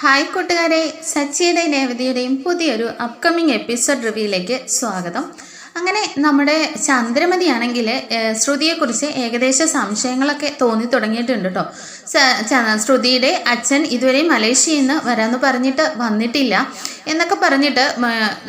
Hi കൂട്ടുകാരെ സച്ചിയുടെയും രേവതിയുടെയും പുതിയൊരു upcoming episode റിവ്യൂയിലേക്ക് സ്വാഗതം. അങ്ങനെ നമ്മുടെ ചന്ദ്രമതിയാണെങ്കിൽ ശ്രുതിയെക്കുറിച്ച് ഏകദേശ സംശയങ്ങളൊക്കെ തോന്നി തുടങ്ങിയിട്ടുണ്ട് കേട്ടോ ശ്രുതിയുടെ അച്ഛൻ ഇതുവരെ മലേഷ്യയിൽ നിന്ന് വരാമെന്ന് പറഞ്ഞിട്ട് വന്നിട്ടില്ല. എന്നൊക്കെ പറഞ്ഞിട്ട്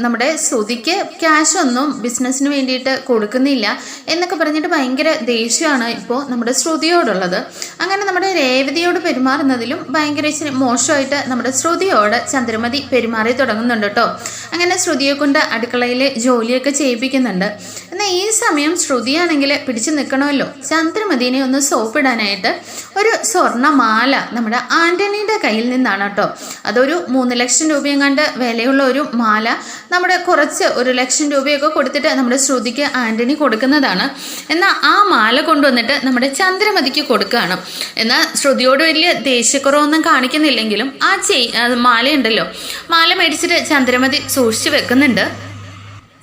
നമ്മുടെ ശ്രുതിക്ക് ക്യാഷ് ഒന്നും ബിസിനസ്സിന് വേണ്ടിയിട്ട് കൊടുക്കുന്നില്ല എന്നൊക്കെ പറഞ്ഞിട്ട് ഭയങ്കര ദേഷ്യമാണ് ഇപ്പോൾ നമ്മുടെ ശ്രുതിയോടുള്ളത്. അങ്ങനെ നമ്മുടെ രേവതിയോട് പെരുമാറുന്നതിലും ഭയങ്കര മോശമായിട്ട് നമ്മുടെ ശ്രുതിയോട് ചന്ദ്രമതി പെരുമാറി തുടങ്ങുന്നുണ്ട് കേട്ടോ. അങ്ങനെ ശ്രുതിയെ കൊണ്ട് അടുക്കളയിൽ ജോലിയൊക്കെ ചെയ്യിപ്പിക്കുന്നുണ്ട്. എന്നാൽ ഈ സമയം ശ്രുതിയാണെങ്കിൽ പിടിച്ചു നിൽക്കണമല്ലോ. ചന്ദ്രമതിനെ ഒന്ന് സോപ്പിടാനായിട്ട് ഒരു സ്വർണമാല നമ്മുടെ ആന്റണിയുടെ കയ്യിൽ നിന്നാണ് കേട്ടോ. അതൊരു മൂന്ന് ലക്ഷം രൂപയും കണ്ട് വിലയുള്ള ഒരു മാല നമ്മുടെ കുറച്ച് ഒരു ലക്ഷം രൂപയൊക്കെ കൊടുത്തിട്ട് നമ്മുടെ ശ്രുതിക്ക് ആന്റണി കൊടുക്കുന്നതാണ്. എന്നാൽ ആ മാല കൊണ്ടുവന്നിട്ട് നമ്മുടെ ചന്ദ്രമതിക്ക് കൊടുക്കുകയാണ്. എന്നാൽ ശ്രുതിയോട് വലിയ ദേഷ്യക്കുറവൊന്നും കാണിക്കുന്നില്ലെങ്കിലും ആ ചെയ് മാലയുണ്ടല്ലോ. മാല മേടിച്ചിട്ട് ചന്ദ്രമതി സൂക്ഷിച്ചു വെക്കുന്നുണ്ട്.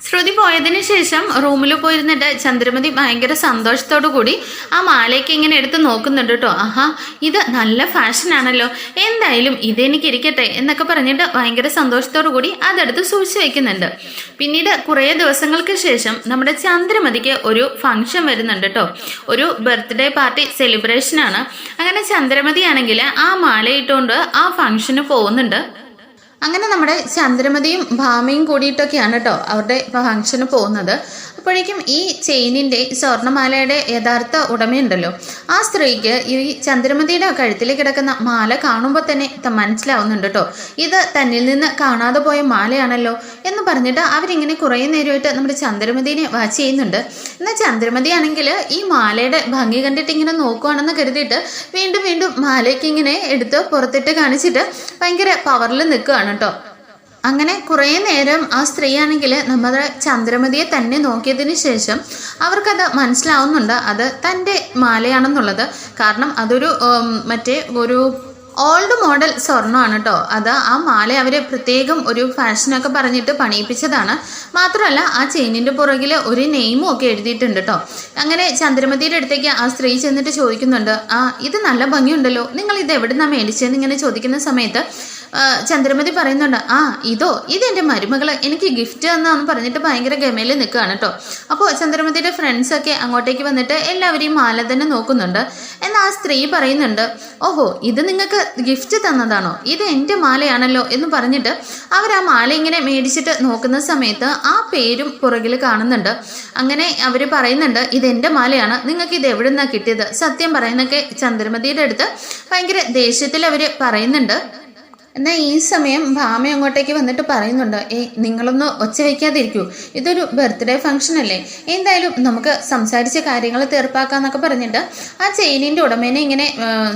ശ്രുതി പോയതിന് ശേഷം റൂമിൽ പോയിരുന്നിട്ട് ചന്ദ്രമതി ഭയങ്കര സന്തോഷത്തോടു കൂടി ആ മാലയ്ക്ക് ഇങ്ങനെ എടുത്ത് നോക്കുന്നുണ്ട് കേട്ടോ. ആഹാ ഇത് നല്ല ഫാഷനാണല്ലോ എന്തായാലും ഇതെനിക്ക് ഇരിക്കട്ടെ എന്നൊക്കെ പറഞ്ഞിട്ട് ഭയങ്കര സന്തോഷത്തോടു കൂടി അതെടുത്ത് സൂക്ഷിച്ചു വെക്കുന്നുണ്ട്. പിന്നീട് കുറേ ദിവസങ്ങൾക്ക് ശേഷം നമ്മുടെ ചന്ദ്രമതിക്ക് ഒരു ഫംഗ്ഷൻ വരുന്നുണ്ട് കേട്ടോ. ഒരു ബർത്ത്ഡേ പാർട്ടി സെലിബ്രേഷൻ ആണ്. അങ്ങനെ ചന്ദ്രമതി ആണെങ്കിൽ ആ മാല ഇട്ടുകൊണ്ട് ആ ഫംഗ്ഷന് പോകുന്നുണ്ട്. അങ്ങനെ നമ്മുടെ ചന്ദ്രമതിയും ഭാമയും കൂടിയിട്ടൊക്കെയാണ് കേട്ടോ അവരുടെ ഫംഗ്ഷന് പോകുന്നത്. അപ്പോഴേക്കും ഈ ചെയിനിന്റെ സ്വർണമാലയുടെ യഥാർത്ഥ ഉടമയുണ്ടല്ലോ. ആ സ്ത്രീക്ക് ഈ ചന്ദ്രമതിയുടെ കഴുത്തിൽ കിടക്കുന്ന മാല കാണുമ്പോൾ തന്നെ മനസ്സിലാവുന്നുണ്ട് കേട്ടോ ഇത് തന്നിൽ നിന്ന് കാണാതെ പോയ മാലയാണല്ലോ എന്ന് പറഞ്ഞിട്ട് അവരിങ്ങനെ കുറേ നേരമായിട്ട് നമ്മുടെ ചന്ദ്രമതിനെ വാച്ച് ചെയ്യുന്നുണ്ട്. എന്നാൽ ചന്ദ്രമതി ആണെങ്കിൽ ഈ മാലയുടെ ഭംഗി കണ്ടിട്ട് ഇങ്ങനെ നോക്കുവാണെന്ന് കരുതിയിട്ട് വീണ്ടും വീണ്ടും മാലയ്ക്ക് ഇങ്ങനെ എടുത്ത് പുറത്തിട്ട് കാണിച്ചിട്ട് ഭയങ്കര പവറിൽ നിൽക്കുകയാണ് കേട്ടോ. അങ്ങനെ കുറേ നേരം ആ സ്ത്രീയാണെങ്കിൽ നമ്മുടെ ചന്ദ്രമതിയെ തന്നെ നോക്കിയതിന് ശേഷം അവർക്കത് മനസ്സിലാവുന്നുണ്ട്. അത് തന്റെ മാലയാണെന്നുള്ളത്. കാരണം അതൊരു മറ്റേ ഒരു ഓൾഡ് മോഡൽ സ്വർണമാണ് കേട്ടോ. അത് ആ മാല അവർ പ്രത്യേകം ഒരു ഫാഷനൊക്കെ പറഞ്ഞിട്ട് പണിയിപ്പിച്ചതാണ്. മാത്രമല്ല ആ ചെയിനിന്റെ പുറകിൽ ഒരു നെയിമും ഒക്കെ എഴുതിയിട്ടുണ്ട് കേട്ടോ. അങ്ങനെ ചന്ദ്രമതിയുടെ അടുത്തേക്ക് ആ സ്ത്രീ ചെന്നിട്ട് ചോദിക്കുന്നുണ്ട് ആ ഇത് നല്ല ഭംഗിയുണ്ടല്ലോ. നിങ്ങൾ ഇത് നിന്നാണ് മേടിച്ചതെന്ന് ഇങ്ങനെ ചോദിക്കുന്ന സമയത്ത് ചന്ദ്രമതി പറയുന്നുണ്ട് ആ ഇതോ ഇതെന്റെ മരുമകൾ എനിക്ക് ഗിഫ്റ്റ് തന്നാന്ന് പറഞ്ഞിട്ട് ഭയങ്കര ഗമയിൽ നിൽക്കുകയാണ് കേട്ടോ അപ്പോൾ ചന്ദ്രമതിയുടെ ഫ്രണ്ട്സൊക്കെ അങ്ങോട്ടേക്ക് വന്നിട്ട് എല്ലാവരെയും മാല തന്നെ നോക്കുന്നുണ്ട്. എന്നാൽ ആ സ്ത്രീ പറയുന്നുണ്ട് ഓഹോ ഇത് നിങ്ങൾക്ക് ഗിഫ്റ്റ് തന്നതാണോ? ഇത് എന്റെ മാലയാണല്ലോ എന്ന് പറഞ്ഞിട്ട് അവർ ആ മാല ഇങ്ങനെ മേടിച്ചിട്ട് നോക്കുന്ന സമയത്ത് ആ പേരും പുറകിൽ കാണുന്നുണ്ട്. അങ്ങനെ അവർ പറയുന്നുണ്ട് ഇത് എന്റെ മാലയാണ്. നിങ്ങൾക്ക് ഇത് എവിടെ നിന്നാണ് കിട്ടിയത്? സത്യം പറയുന്നൊക്കെ ചന്ദ്രമതിയുടെ അടുത്ത് ഭയങ്കര ദേഷ്യത്തിൽ അവർ പറയുന്നുണ്ട്. എന്നാൽ ഈ സമയം ഭാമ അങ്ങോട്ടേക്ക് വന്നിട്ട് പറയുന്നുണ്ട് ഏ നിങ്ങളൊന്ന് ഒച്ച വയ്ക്കാതിരിക്കൂ ഇതൊരു ബർത്ത്ഡേ ഫംഗ്ഷൻ അല്ലേ? എന്തായാലും നമുക്ക് സംസാരിച്ച കാര്യങ്ങൾ തീർപ്പാക്കാന്നൊക്കെ പറഞ്ഞിട്ട് ആ ചെയിനിന്റെ ഉടമേനെ ഇങ്ങനെ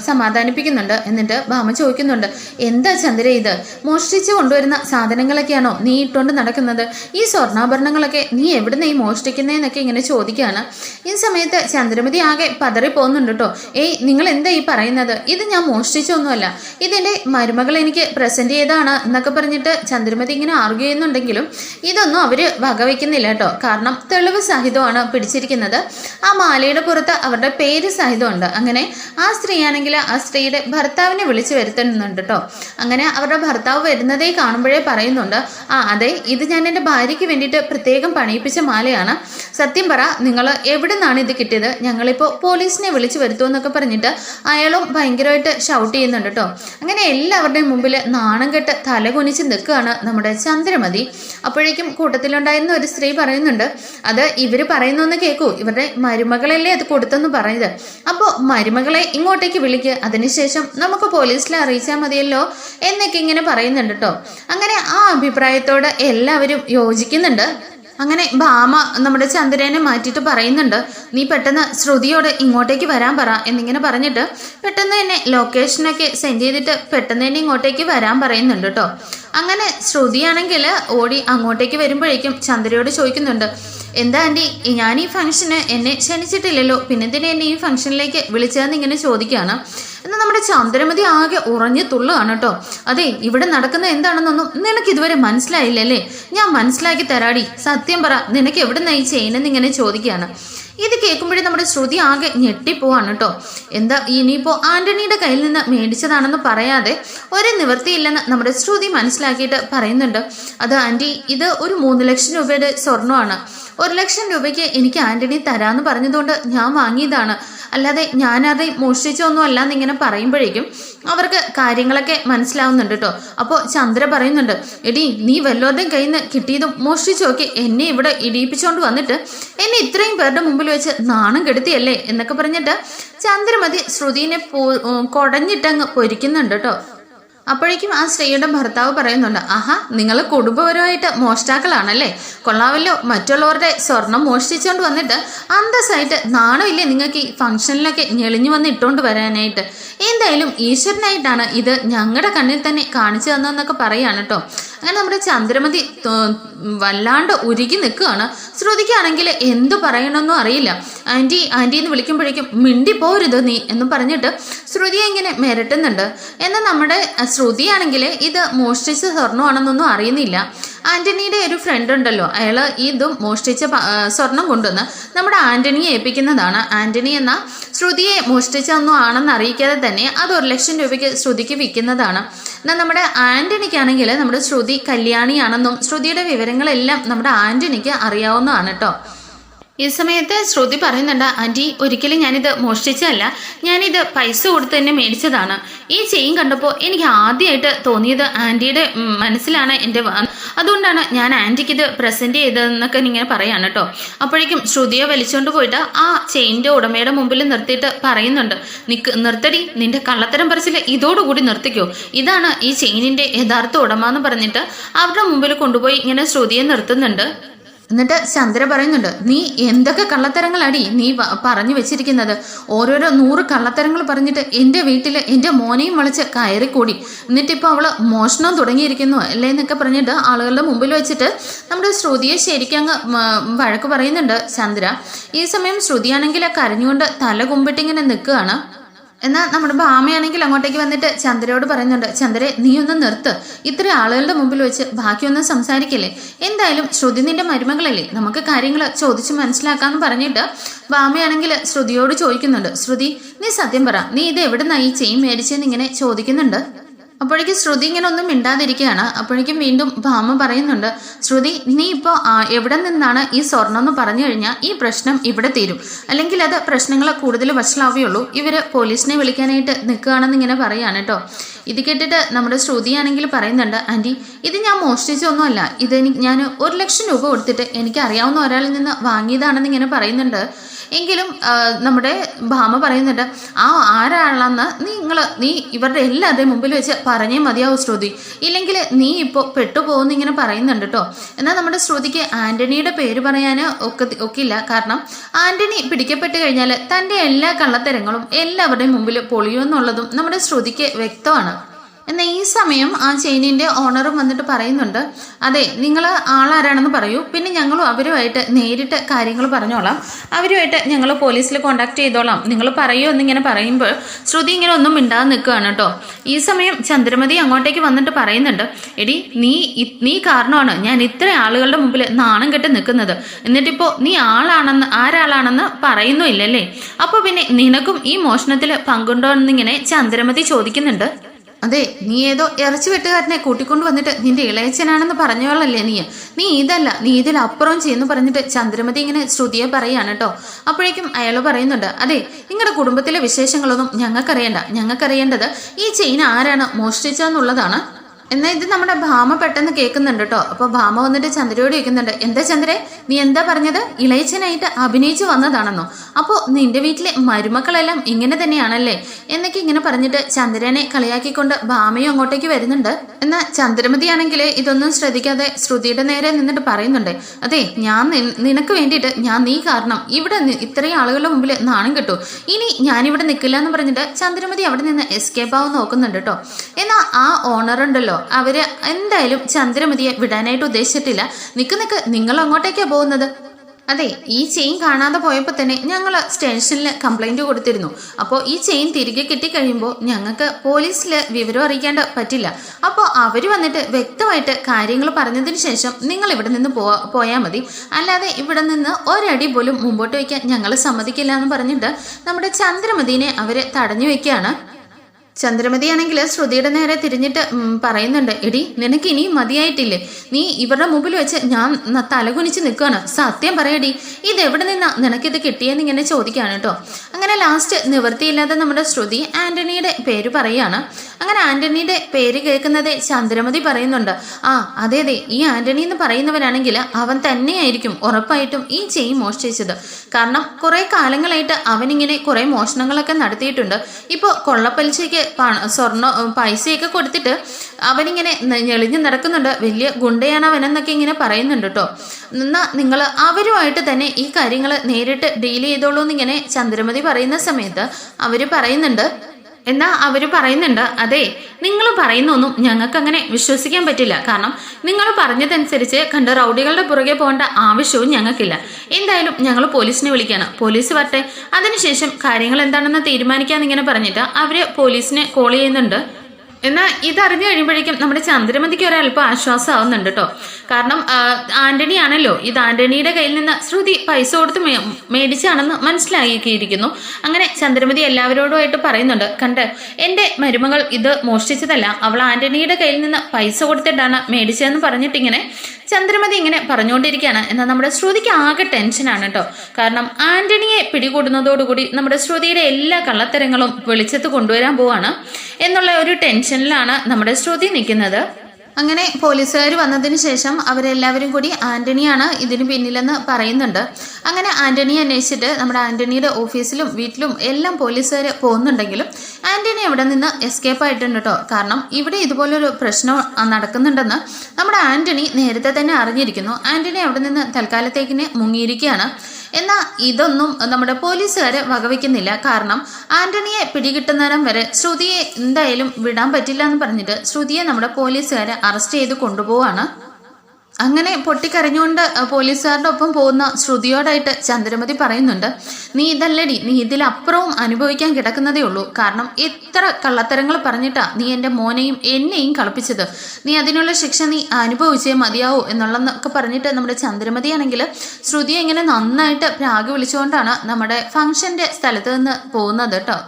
സമാധാനിപ്പിക്കുന്നുണ്ട്. എന്നിട്ട് ഭാമ ചോദിക്കുന്നുണ്ട് എന്താ ചന്ദ്ര ഇത്? മോഷ്ടിച്ച് കൊണ്ടുവരുന്ന സാധനങ്ങളൊക്കെയാണോ നീ ഇട്ടുകൊണ്ട് നടക്കുന്നത്? ഈ സ്വർണാഭരണങ്ങളൊക്കെ നീ എവിടുന്ന് ഈ മോഷ്ടിക്കുന്നതെന്നൊക്കെ ഇങ്ങനെ ചോദിക്കുകയാണ്. ഈ സമയത്ത് ചന്ദ്രമതി ആകെ പതറി പോകുന്നുണ്ട് കേട്ടോ ഏയ് നിങ്ങൾ എന്താ ഈ പറയുന്നത്? ഇത് ഞാൻ മോഷ്ടിച്ചൊന്നുമല്ല. ഇതെന്റെ മരുമകൾ എനിക്ക് പ്രസന്റ് ചെയ്താണ് എന്നൊക്കെ പറഞ്ഞിട്ട് ചന്ദ്രമതി ഇങ്ങനെ ആർഗ്യൂ ചെയ്യുന്നുണ്ടെങ്കിലും ഇതൊന്നും അവർ വകവയ്ക്കുന്നില്ല കേട്ടോ. കാരണം തെളിവ് സഹിതമാണ് പിടിച്ചിരിക്കുന്നത്. ആ മാലയുടെ പുറത്ത് അവരുടെ പേര് സഹിതമുണ്ട്. അങ്ങനെ ആ സ്ത്രീയാണെങ്കിൽ ആ സ്ത്രീയുടെ ഭർത്താവിനെ വിളിച്ച് വരുത്തുന്നുണ്ട് കേട്ടോ. അങ്ങനെ അവരുടെ ഭർത്താവ് വരുന്നതേ കാണുമ്പോഴേ പറയുന്നുണ്ട് ആ അതെ ഇത് ഞാൻ എന്റെ ഭാര്യയ്ക്ക് വേണ്ടിയിട്ട് പ്രത്യേകം പണിയിപ്പിച്ച മാലയാണ്. സത്യം പറ നിങ്ങൾ എവിടെ നിന്നാണ് ഇത് കിട്ടിയത്? ഞങ്ങളിപ്പോൾ പോലീസിനെ വിളിച്ച് വരുത്തുമെന്നൊക്കെ പറഞ്ഞിട്ട് അയാളും ഭയങ്കരമായിട്ട് ഷൗട്ട് ചെയ്യുന്നുണ്ട് കേട്ടോ. അങ്ങനെ എല്ലാവരുടെയും മുമ്പിൽ നാണം കെട്ട് തല കുനിച്ച് നിൽക്കുകയാണ് നമ്മുടെ ചന്ദ്രമതി. അപ്പോഴേക്കും കൂട്ടത്തിലുണ്ടായിരുന്ന ഒരു സ്ത്രീ പറയുന്നുണ്ട് അത് ഇവർ പറയുന്നൊന്ന് കേൾക്കൂ ഇവരുടെ മരുമകളല്ലേ അത് കൊടുത്തെന്ന് പറയുന്നത്. അപ്പോൾ മരുമകളെ ഇങ്ങോട്ടേക്ക് വിളിക്ക്. അതിനുശേഷം നമുക്ക് പോലീസിൽ അറിയിച്ചാൽ മതിയല്ലോ എന്നൊക്കെ ഇങ്ങനെ പറയുന്നുണ്ട് കേട്ടോ അങ്ങനെ ആ അഭിപ്രായത്തോട് എല്ലാവരും യോജിക്കുന്നുണ്ട്. അങ്ങനെ ഭാമ നമ്മുടെ ചന്ദ്രനെ മാറ്റിയിട്ട് പറയുന്നുണ്ട് നീ പെട്ടെന്ന് ശ്രുതിയോട് ഇങ്ങോട്ടേക്ക് വരാൻ പറ എന്നിങ്ങനെ പറഞ്ഞിട്ട് പെട്ടെന്ന് തന്നെ ലൊക്കേഷനൊക്കെ സെൻഡ് ചെയ്തിട്ട് പെട്ടെന്ന് തന്നെ ഇങ്ങോട്ടേക്ക് വരാൻ പറയുന്നുണ്ട് കേട്ടോ അങ്ങനെ ശ്രുതിയാണെങ്കിൽ ഓടി അങ്ങോട്ടേക്ക് വരുമ്പോഴേക്കും ചന്ദ്രയോട് ചോദിക്കുന്നുണ്ട് എന്താ ആന്റി ഞാൻ ഈ ഫംഗ്ഷന് എന്നെ ക്ഷണിച്ചിട്ടില്ലല്ലോ പിന്നെന്തിനെ എന്നെ ഈ ഫംഗ്ഷനിലേക്ക് വിളിച്ചതെന്ന് ഇങ്ങനെ ചോദിക്കുകയാണ് എന്നാൽ നമ്മുടെ ചന്ദ്രമതി ആകെ ഉറഞ്ഞു തുള്ളുകയാണ് കേട്ടോ. അതെ ഇവിടെ നടക്കുന്ന എന്താണെന്നൊന്നും നിനക്ക് ഇതുവരെ മനസ്സിലായില്ലല്ലേ? ഞാൻ മനസ്സിലാക്കി തരാടി. സത്യം പറ നിനക്ക് എവിടെ നിന്ന് ഈ ഇങ്ങനെ ചോദിക്കുകയാണ്. ഇത് കേൾക്കുമ്പോഴേ നമ്മുടെ ശ്രുതി ആകെ ഞെട്ടിപ്പോവാണ് കേട്ടോ. എന്താ ഇനിയിപ്പോൾ ആന്റണിയുടെ കയ്യിൽ നിന്ന് മേടിച്ചതാണെന്ന് പറയാതെ ഒരു നിവൃത്തിയില്ലെന്ന് നമ്മുടെ ശ്രുതി മനസ്സിലാക്കിയിട്ട് പറയുന്നുണ്ട്. അത് ആന്റി ഇത് ഒരു മൂന്ന് ലക്ഷം രൂപയുടെ സ്വർണമാണ്. ഒരു ലക്ഷം രൂപയ്ക്ക് എനിക്ക് ആന്റണി തരാമെന്ന് പറഞ്ഞതുകൊണ്ട് ഞാൻ വാങ്ങിയതാണ്. അല്ലാതെ ഞാനത് മോഷ്ടിച്ചൊന്നും അല്ല എന്നിങ്ങനെ പറയുമ്പോഴേക്കും അവർക്ക് കാര്യങ്ങളൊക്കെ മനസ്സിലാവുന്നുണ്ട് കേട്ടോ അപ്പോൾ ചന്ദ്ര പറയുന്നുണ്ട് എടി നീ വല്ലവരുടെയും കയ്യിൽ നിന്ന് കിട്ടിയതും മോഷ്ടിച്ചു നോക്കി എന്നെ ഇവിടെ ഇടിയിപ്പിച്ചുകൊണ്ട് വന്നിട്ട് എന്നെ ഇത്രയും പേരുടെ മുമ്പിൽ വെച്ച് നാണം കെടുത്തിയല്ലേ? എന്നൊക്കെ പറഞ്ഞിട്ട് ചന്ദ്രമതി ശ്രുതിനെ കുടഞ്ഞിട്ടങ്ങ് പൊരിക്കുന്നുണ്ട് കേട്ടോ അപ്പോഴേക്കും ആ സ്ത്രീയുടെ ഭർത്താവ് പറയുന്നുണ്ട് ആഹാ നിങ്ങൾ കുടുംബപരമായിട്ട് മോഷ്ടാക്കളാണല്ലേ? കൊള്ളാവല്ലോ മറ്റുള്ളവരുടെ സ്വർണം മോഷ്ടിച്ചുകൊണ്ട് വന്നിട്ട് അന്തസ്സായിട്ട് നാണമില്ലേ നിങ്ങൾക്ക് ഈ ഫംഗ്ഷനിലൊക്കെ ഞെളിഞ്ഞു വന്ന് ഇട്ടുകൊണ്ട് വരാനായിട്ട്? എന്തായാലും ഈശ്വരനായിട്ടാണ് ഇത് ഞങ്ങളുടെ കണ്ണിൽ തന്നെ കാണിച്ചു തന്നതെന്നൊക്കെ പറയാണ് കേട്ടോ അങ്ങനെ നമ്മുടെ ചന്ദ്രമതി വല്ലാണ്ട് ഉരുകി നിൽക്കുകയാണ്. ശ്രുതിക്കാണെങ്കിൽ എന്തു പറയണമെന്നും അറിയില്ല. ആന്റി ആന്റി എന്ന് വിളിക്കുമ്പോഴേക്കും മിണ്ടി പോരുത് നീ എന്ന് പറഞ്ഞിട്ട് ശ്രുതി ഇങ്ങനെ മിരട്ടുന്നുണ്ട്. എന്നാൽ നമ്മുടെ ശ്രുതിയാണെങ്കിൽ ഇത് മോഷ്ടിച്ച സ്വർണമാണെന്നൊന്നും അറിയുന്നില്ല. ആന്റണിയുടെ ഒരു ഫ്രണ്ട് ഉണ്ടല്ലോ അയാൾ ഇതും മോഷ്ടിച്ച സ്വർണം കൊണ്ടുവന്ന് നമ്മുടെ ആന്റണിയെ ഏൽപ്പിക്കുന്നതാണ്. ആന്റണി എന്ന ശ്രുതിയെ മോഷ്ടിച്ചൊന്നും ആണെന്ന് അറിയിക്കാതെ തന്നെ അത് ഒരു ലക്ഷം രൂപയ്ക്ക് ശ്രുതിക്ക് വിൽക്കുന്നതാണ്. എന്നാൽ നമ്മുടെ ആന്റണിക്കാണെങ്കിൽ നമ്മുടെ ശ്രുതി കല്യാണിയാണെന്നും ശ്രുതിയുടെ വിവരങ്ങളെല്ലാം നമ്മുടെ ആന്റണിക്ക് അറിയാവുന്നതാണ് കേട്ടോ ഈ സമയത്ത് ശ്രുതി പറയുന്നുണ്ട് ആന്റി ഒരിക്കലും ഞാനിത് മോഷ്ടിച്ചതല്ല. ഞാനിത് പൈസ കൊടുത്ത് തന്നെ മേടിച്ചതാണ്. ഈ ചെയിൻ കണ്ടപ്പോൾ എനിക്ക് ആദ്യമായിട്ട് തോന്നിയത് ആന്റിയുടെ മനസ്സിലാണ് എന്റെ അതുകൊണ്ടാണ് ഞാൻ ആന്റിക്ക് ഇത് പ്രസന്റ് ചെയ്തതെന്നൊക്കെ ഇങ്ങനെ പറയാണ് കേട്ടോ അപ്പോഴേക്കും ശ്രുതിയെ വലിച്ചുകൊണ്ട് പോയിട്ട് ആ ചെയിന്റെ ഉടമയുടെ മുമ്പിൽ നിർത്തിയിട്ട് പറയുന്നുണ്ട് നിക്ക് നിർത്തടി നിന്റെ കള്ളത്തരം പറിച്ചില്ല ഇതോടുകൂടി നിർത്തിക്കോ. ഇതാണ് ഈ ചെയിനിന്റെ യഥാർത്ഥ ഉടമ എന്ന് പറഞ്ഞിട്ട് അവരുടെ മുമ്പിൽ കൊണ്ടുപോയി ഇങ്ങനെ ശ്രുതിയെ നിർത്തുന്നുണ്ട്. എന്നിട്ട് ചന്ദ്ര പറയുന്നുണ്ട് നീ എന്തൊക്കെ കള്ളത്തരങ്ങളടി നീ പറഞ്ഞു വെച്ചിരിക്കുന്നത്? ഓരോരോ നൂറ് കള്ളത്തരങ്ങൾ പറഞ്ഞിട്ട് എന്റെ വീട്ടിൽ എന്റെ മോനെയും വിളിച്ച് കയറിക്കൂടി. എന്നിട്ടിപ്പോൾ അവൾ മോഷണം തുടങ്ങിയിരിക്കുന്നു അല്ലേ എന്നൊക്കെ പറഞ്ഞിട്ട് ആളുകളുടെ മുമ്പിൽ വെച്ചിട്ട് നമ്മുടെ ശ്രുതിയെ ശരിക്കും അങ്ങ് വഴക്ക് പറയുന്നുണ്ട് ചന്ദ്ര. ഈ സമയം ശ്രുതിയാണെങ്കിൽ കരഞ്ഞുകൊണ്ട് തല കുമ്പിട്ടിങ്ങനെ നിൽക്കുകയാണ്. എന്നാൽ നമ്മുടെ ഭാമയാണെങ്കിൽ അങ്ങോട്ടേക്ക് വന്നിട്ട് ചന്ദ്രയോട് പറയുന്നുണ്ട് ചന്ദ്രെ നീ ഒന്ന് നിർത്ത്. ഇത്ര ആളുകളുടെ മുമ്പിൽ വെച്ച് ബാക്കിയൊന്നും സംസാരിക്കില്ലേ? എന്തായാലും ശ്രുതി നിന്റെ മരുമകളല്ലേ? നമുക്ക് കാര്യങ്ങൾ ചോദിച്ച് മനസ്സിലാക്കാന്ന് പറഞ്ഞിട്ട് ഭാമയാണെങ്കിൽ ശ്രുതിയോട് ചോദിക്കുന്നുണ്ട് ശ്രുതി നീ സത്യം പറ. നീ ഇത് എവിടെ ഈ ചെയിൻ മേടിച്ചെന്ന് ഇങ്ങനെ ചോദിക്കുന്നുണ്ട്? അപ്പോഴേക്കും ശ്രുതി ഇങ്ങനെ ഒന്നും മിണ്ടാതിരിക്കുകയാണ്. അപ്പോഴേക്കും വീണ്ടും ഭാമ പറയുന്നുണ്ട് ശ്രുതി നീ ഇപ്പോൾ എവിടെ നിന്നാണ് ഈ സ്വർണം എന്ന് പറഞ്ഞു കഴിഞ്ഞാൽ ഈ പ്രശ്നം ഇവിടെ തീരും. അല്ലെങ്കിൽ അത് പ്രശ്നങ്ങളെ കൂടുതൽ വഷളാവുകയുള്ളൂ. ഇവർ പോലീസിനെ വിളിക്കാനായിട്ട് നിൽക്കുകയാണെന്ന് ഇങ്ങനെ പറയുകയാണ് കേട്ടോ ഇത് കേട്ടിട്ട് നമ്മുടെ ശ്രുതിയാണെങ്കിൽ പറയുന്നുണ്ട് ആന്റി ഇത് ഞാൻ മോഷ്ടിച്ചൊന്നുമല്ല ഇത് ഞാൻ ഒരു ലക്ഷം രൂപ കൊടുത്തിട്ട് എനിക്ക് അറിയാവുന്ന ഒരാളിൽ നിന്ന് വാങ്ങിയതാണെന്ന് ഇങ്ങനെ പറയുന്നുണ്ട്. എങ്കിലും നമ്മുടെ ഭാമ പറയുന്നുണ്ട് ആ ആരാളെന്ന് നിങ്ങൾ നീ ഇവരുടെ എല്ലാവരുടെയും മുമ്പിൽ വെച്ച് പറഞ്ഞേ മതിയാവും ശ്രുതി. ഇല്ലെങ്കിൽ നീ ഇപ്പോൾ പെട്ടുപോകുന്ന ഇങ്ങനെ പറയുന്നുണ്ട് കേട്ടോ എന്നാൽ നമ്മുടെ ശ്രുതിക്ക് ആന്റണിയുടെ പേര് പറയാൻ ഒക്കെ ഒക്കില്ല. കാരണം ആന്റണി പിടിക്കപ്പെട്ട് കഴിഞ്ഞാൽ തന്റെ എല്ലാ കള്ളത്തരങ്ങളും എല്ലാവരുടെയും മുമ്പിൽ പൊളിയുമെന്നുള്ളതും നമ്മുടെ ശ്രുതിക്ക് വ്യക്തമാണ്. എന്നാൽ ഈ സമയം ആ ചെയിനിന്റെ ഓണറും വന്നിട്ട് പറയുന്നുണ്ട് അതെ നിങ്ങൾ ആളാരാണെന്ന് പറയൂ. പിന്നെ ഞങ്ങളും അവരുമായിട്ട് നേരിട്ട് കാര്യങ്ങൾ പറഞ്ഞോളാം. അവരുമായിട്ട് ഞങ്ങൾ പോലീസിൽ കോണ്ടാക്ട് ചെയ്തോളാം. നിങ്ങൾ പറയൂ എന്നിങ്ങനെ പറയുമ്പോൾ ശ്രുതി ഇങ്ങനെ ഒന്നും മിണ്ടാതെ നിൽക്കുകയാണ് കേട്ടോ. ഈ സമയം ചന്ദ്രമതി അങ്ങോട്ടേക്ക് വന്നിട്ട് പറയുന്നുണ്ട് എടി നീ നീ കാരണമാണ് ഞാൻ ഇത്ര ആളുകളുടെ മുമ്പിൽ നാണം കെട്ട് നിൽക്കുന്നത്. എന്നിട്ടിപ്പോൾ നീ ആളാണെന്ന് ആരാളാണെന്ന് പറയുന്നു ഇല്ലല്ലേ അപ്പോൾ പിന്നെ നിനക്കും ഈ മോഷണത്തിൽ പങ്കുണ്ടോ എന്നിങ്ങനെ ചന്ദ്രമതി ചോദിക്കുന്നുണ്ട്. അതെ നീ ഏതോ ഇറച്ചി വെട്ടുകാരനെ കൂട്ടിക്കൊണ്ട് വന്നിട്ട് നിന്റെ ഇളയച്ചനാണെന്ന് പറഞ്ഞോളല്ലേ നീ? നീ ഇതല്ല നീ ഇതിലപ്പുറം ചെയ്യുന്നു പറഞ്ഞിട്ട് ചന്ദ്രമതി ഇങ്ങനെ ശ്രുതിയെ പറയാണ് കേട്ടോ അപ്പോഴേക്കും അയാൾ പറയുന്നുണ്ട് അതെ നിങ്ങളുടെ കുടുംബത്തിലെ വിശേഷങ്ങളൊന്നും ഞങ്ങൾക്കറിയണ്ട. ഞങ്ങൾക്കറിയേണ്ടത് ഈ ചെയിൻ ആരാണ് മോഷ്ടിച്ചതെന്നുള്ളതാണ്. എന്നാൽ ഇത് നമ്മുടെ ഭാമ പെട്ടെന്ന് കേൾക്കുന്നുണ്ട് കേട്ടോ. അപ്പോൾ ഭാമ വന്നിട്ട് ചന്ദ്രയോട് ചോദിക്കുന്നുണ്ട് എന്താ ചന്ദ്രേ നീ എന്താ പറഞ്ഞത്? ഇളയച്ചനായിട്ട് അഭിനയിച്ച് വന്നതാണെന്നോ? അപ്പോൾ നിന്റെ വീട്ടിലെ മരുമക്കളെല്ലാം ഇങ്ങനെ തന്നെയാണല്ലേ? എന്നൊക്കെ ഇങ്ങനെ പറഞ്ഞിട്ട് ചന്ദ്രനെ കളിയാക്കിക്കൊണ്ട് ഭാമയും അങ്ങോട്ടേക്ക് വരുന്നുണ്ട്. എന്നാൽ ചന്ദ്രമതി ആണെങ്കിൽ ഇതൊന്നും ശ്രദ്ധിക്കാതെ ശ്രുതിയുടെ നേരെ നിന്നിട്ട് പറയുന്നുണ്ട് അതെ ഞാൻ നിനക്ക് വേണ്ടിയിട്ട് ഞാൻ നീ കാരണം ഇവിടെ ഇത്രയും ആളുകളുടെ മുമ്പിൽ നാണം കിട്ടു. ഇനി ഞാനിവിടെ നിൽക്കില്ല എന്ന് പറഞ്ഞിട്ട് ചന്ദ്രമതി അവിടെ നിന്ന് എസ്കേപ്പ് ആവാൻ നോക്കുന്നുണ്ട് കേട്ടോ. എന്നാൽ ആ ഓണർ ഉണ്ടല്ലോ അവർ എന്തായാലും ചന്ദ്രമതിയെ വിടാനായിട്ട് ഉദ്ദേശിച്ചിട്ടില്ല. നിക്ക് നിക്ക് നിങ്ങൾ അങ്ങോട്ടേക്കാ പോകുന്നത്. അതെ ഈ ചെയിൻ കാണാതെ പോയപ്പോൾ തന്നെ ഞങ്ങൾ സ്റ്റേഷനിൽ കംപ്ലൈന്റ് കൊടുത്തിരുന്നു. അപ്പോൾ ഈ ചെയിൻ തിരികെ കിട്ടിക്കഴിയുമ്പോൾ ഞങ്ങൾക്ക് പോലീസിൽ വിവരം അറിയിക്കാണ്ട് പറ്റില്ല. അപ്പോൾ അവർ വന്നിട്ട് വ്യക്തമായിട്ട് കാര്യങ്ങൾ പറഞ്ഞതിന് ശേഷം നിങ്ങൾ ഇവിടെ നിന്ന് പോ പോയാൽ മതി. അല്ലാതെ ഇവിടെ നിന്ന് ഒരടി പോലും മുമ്പോട്ട് വയ്ക്കാൻ ഞങ്ങൾ സമ്മതിക്കില്ല എന്ന് പറഞ്ഞിട്ട് നമ്മുടെ ചന്ദ്രമതിനെ അവർ തടഞ്ഞു വെക്കുകയാണ് ചന്ദ്രമതിയാണെങ്കിൽ ശ്രുതിയുടെ നേരെ തിരിഞ്ഞിട്ട് പറയുന്നുണ്ട് എടി നിനക്ക് ഇനി മതിയായിട്ടില്ലേ? നീ ഇവരുടെ മുമ്പിൽ വെച്ച് ഞാൻ തലകുനിച്ച് നിൽക്കുകയാണ് സത്യം പറയടി ഇത് എവിടെ നിന്നാ നിനക്കിത് കിട്ടിയെന്ന് ഇങ്ങനെ ചോദിക്കുകയാണ് കേട്ടോ അങ്ങനെ ലാസ്റ്റ് നിവൃത്തിയില്ലാതെ നമ്മുടെ ശ്രുതി ആന്റണിയുടെ പേര് പറയുകയാണ് അങ്ങനെ ആന്റണിയുടെ പേര് കേൾക്കുന്നത് ചന്ദ്രമതി പറയുന്നുണ്ട്. ആ അതെ അതെ ഈ ആന്റണി എന്ന് പറയുന്നവനാണെങ്കിൽ അവൻ തന്നെയായിരിക്കും ഉറപ്പായിട്ടും ഈ ചെയിൻ മോഷ്ടിച്ചത്. കാരണം കുറേ കാലങ്ങളായിട്ട് അവനിങ്ങനെ കുറേ മോഷണങ്ങളൊക്കെ നടത്തിയിട്ടുണ്ട്. ഇപ്പോൾ കൊള്ളപ്പലിശയ്ക്ക് പണ സ്വർണ പൈസയൊക്കെ കൊടുത്തിട്ട് അവനിങ്ങനെ ഞെളിഞ്ഞു നടക്കുന്നുണ്ട്. വലിയ ഗുണ്ടയാണ് അവനെന്നൊക്കെ ഇങ്ങനെ പറയുന്നുണ്ട് കേട്ടോ എന്നാൽ നിങ്ങൾ അവരുമായിട്ട് തന്നെ ഈ കാര്യങ്ങൾ നേരിട്ട് ഡീൽ ചെയ്തോളൂ എന്നിങ്ങനെ ചന്ദ്രമതി പറയുന്ന സമയത്ത് അവർ പറയുന്നുണ്ട്. എന്നാ അവർ പറയുന്നുണ്ട് അതെ നിങ്ങൾ പറയുന്നൊന്നും ഞങ്ങൾക്ക് അങ്ങനെ വിശ്വസിക്കാൻ പറ്റില്ല. കാരണം നിങ്ങൾ പറഞ്ഞതനുസരിച്ച് കണ്ട റൗഡികളുടെ പുറകെ പോകേണ്ട ആവശ്യവും ഞങ്ങൾക്കില്ല. എന്തായാലും ഞങ്ങൾ പോലീസിനെ വിളിക്കുകയാണ് പോലീസ് വരട്ടെ. അതിനുശേഷം കാര്യങ്ങൾ എന്താണെന്ന് തീരുമാനിക്കാൻ ഇങ്ങനെ പറഞ്ഞിട്ട് അവർ പോലീസിനെ കോൾ ചെയ്യുന്നുണ്ട്. എന്നാൽ ഇതറിഞ്ഞു കഴിയുമ്പോഴേക്കും നമ്മുടെ ചന്ദ്രമതിക്ക് ഒരല്പം ആശ്വാസമാവുന്നുണ്ട് കേട്ടോ. കാരണം ആന്റണി ആണല്ലോ. ഇത് ആന്റണിയുടെ കയ്യിൽ നിന്ന് ശ്രുതി പൈസ കൊടുത്ത് മേടിച്ചാണെന്ന് മനസ്സിലാക്കിയിരിക്കുന്നു. അങ്ങനെ ചന്ദ്രമതി എല്ലാവരോടുമായിട്ട് പറയുന്നുണ്ട് കണ്ട് എന്റെ മരുമകൾ ഇത് മോഷ്ടിച്ചതല്ല. അവൾ ആന്റണിയുടെ കയ്യിൽ നിന്ന് പൈസ കൊടുത്തിട്ടാണ് മേടിച്ചതെന്ന് പറഞ്ഞിട്ടിങ്ങനെ ചന്ദ്രമതി ഇങ്ങനെ പറഞ്ഞുകൊണ്ടിരിക്കുകയാണ്. എന്നാൽ നമ്മുടെ ശ്രുതിക്ക് ആകെ ടെൻഷനാണ് കേട്ടോ. കാരണം ആന്റണിയെ പിടികൂടുന്നതോടുകൂടി നമ്മുടെ ശ്രുതിയുടെ എല്ലാ കള്ളത്തരങ്ങളും വെളിച്ചത്ത് കൊണ്ടുവരാൻ പോവാണ്. എന്നുള്ള ഒരു ടെൻഷനിലാണ് നമ്മുടെ ശ്രുതി നിൽക്കുന്നത്. അങ്ങനെ പോലീസുകാർ വന്നതിന് ശേഷം അവരെല്ലാവരും കൂടി ആന്റണിയാണ് ഇതിന് പിന്നിലെന്ന് പറയുന്നുണ്ട്. അങ്ങനെ ആന്റണി അന്വേഷിച്ചിട്ട് നമ്മുടെ ആന്റണിയുടെ ഓഫീസിലും വീട്ടിലും എല്ലാം പോലീസുകാർ പോകുന്നുണ്ടെങ്കിലും ആന്റണി അവിടെ നിന്ന് എസ്കേപ്പ് ആയിട്ടുണ്ട് കേട്ടോ. കാരണം ഇവിടെ ഇതുപോലൊരു പ്രശ്നം നടക്കുന്നുണ്ടെന്ന് നമ്മുടെ ആന്റണി നേരത്തെ തന്നെ അറിഞ്ഞിരിക്കുന്നു. ആന്റണി അവിടെ നിന്ന് തൽക്കാലത്തേക്കിനെ മുങ്ങിയിരിക്കുകയാണ്. എന്നാൽ ഇതൊന്നും നമ്മുടെ പോലീസുകാരെ വകവയ്ക്കുന്നില്ല കാരണം ആന്റണിയെ പിടികിട്ടുന്നേരം വരെ ശ്രുതിയെ എന്തായാലും വിടാൻ പറ്റില്ല എന്ന് പറഞ്ഞിട്ട് ശ്രുതിയെ നമ്മുടെ പോലീസുകാരെ അറസ്റ്റ് ചെയ്ത് കൊണ്ടുപോവാണ്. അങ്ങനെ പൊട്ടിക്കരഞ്ഞുകൊണ്ട് പോലീസുകാരുടെ ഒപ്പം പോകുന്ന ശ്രുതിയോടായിട്ട് ചന്ദ്രമതി പറയുന്നുണ്ട് നീ ഇതല്ലടി നീ ഇതിലപ്പുറവും അനുഭവിക്കാൻ കിടക്കുന്നതേ ഉള്ളൂ. കാരണം എത്ര കള്ളത്തരങ്ങൾ പറഞ്ഞിട്ടാ നീ എന്റെ മോനെയും എന്നെയും കളിപ്പിച്ചത്. നീ അതിനുള്ള ശിക്ഷ നീ അനുഭവിച്ചേ മതിയാവൂ എന്നുള്ളതൊക്കെ പറഞ്ഞിട്ട് നമ്മുടെ ചന്ദ്രമതിയാണെങ്കിൽ ശ്രുതിയെ ഇങ്ങനെ നന്നായിട്ട് പ്രാഗ് വിളിച്ചുകൊണ്ടാണ് നമ്മുടെ ഫംഗ്ഷന്റെ സ്ഥലത്ത് നിന്ന് പോകുന്നത് കേട്ടോ.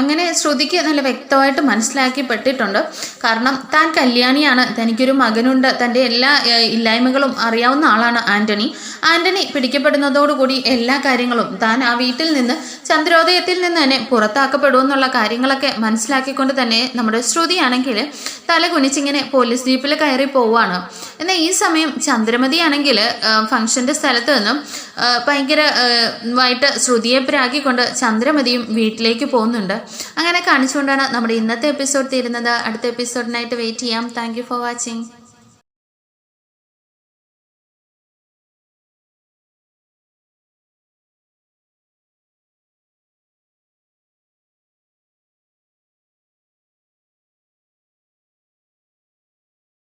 അങ്ങനെ ശ്രുതിക്ക് നല്ല വ്യക്തമായിട്ട് മനസ്സിലാക്കിപ്പെട്ടിട്ടുണ്ട്. കാരണം താൻ കല്യാണിയാണ്. തനിക്കൊരു മകനുണ്ട്. തന്റെ എല്ലാ ഇല്ലായ്മകളും അറിയാവുന്ന ആളാണ് ആന്റണി. ആന്റണി പിടിക്കപ്പെടുന്നതോടുകൂടി എല്ലാ കാര്യങ്ങളും താൻ ആ വീട്ടിൽ നിന്ന് ചന്ദ്രോദയത്തിൽ നിന്ന് തന്നെ പുറത്താക്കപ്പെടുമെന്നുള്ള കാര്യങ്ങളൊക്കെ മനസ്സിലാക്കിക്കൊണ്ട് തന്നെ നമ്മുടെ ശ്രുതിയാണെങ്കിൽ തല കുനിച്ചിങ്ങനെ പോലീസ് ജീപ്പിൽ കയറി പോവുകയാണ്. എന്നാൽ ഈ സമയം ചന്ദ്രമതിയാണെങ്കിൽ ഫംഗ്ഷന്റെ സ്ഥലത്ത് നിന്നും ഭയങ്കര വായിട്ട് ശ്രുതിയെ പ്രാക്കിക്കൊണ്ട് ചന്ദ്രമതിയും വീട്ടിലേക്ക് പോകുന്നുണ്ട്. അങ്ങനെ കാണിച്ചുകൊണ്ടാണ് നമ്മുടെ ഇന്നത്തെ എപ്പിസോഡ് തീരുന്നത്. അടുത്ത എപ്പിസോഡിനായിട്ട് വെയിറ്റ് ചെയ്യാം. Thank for watching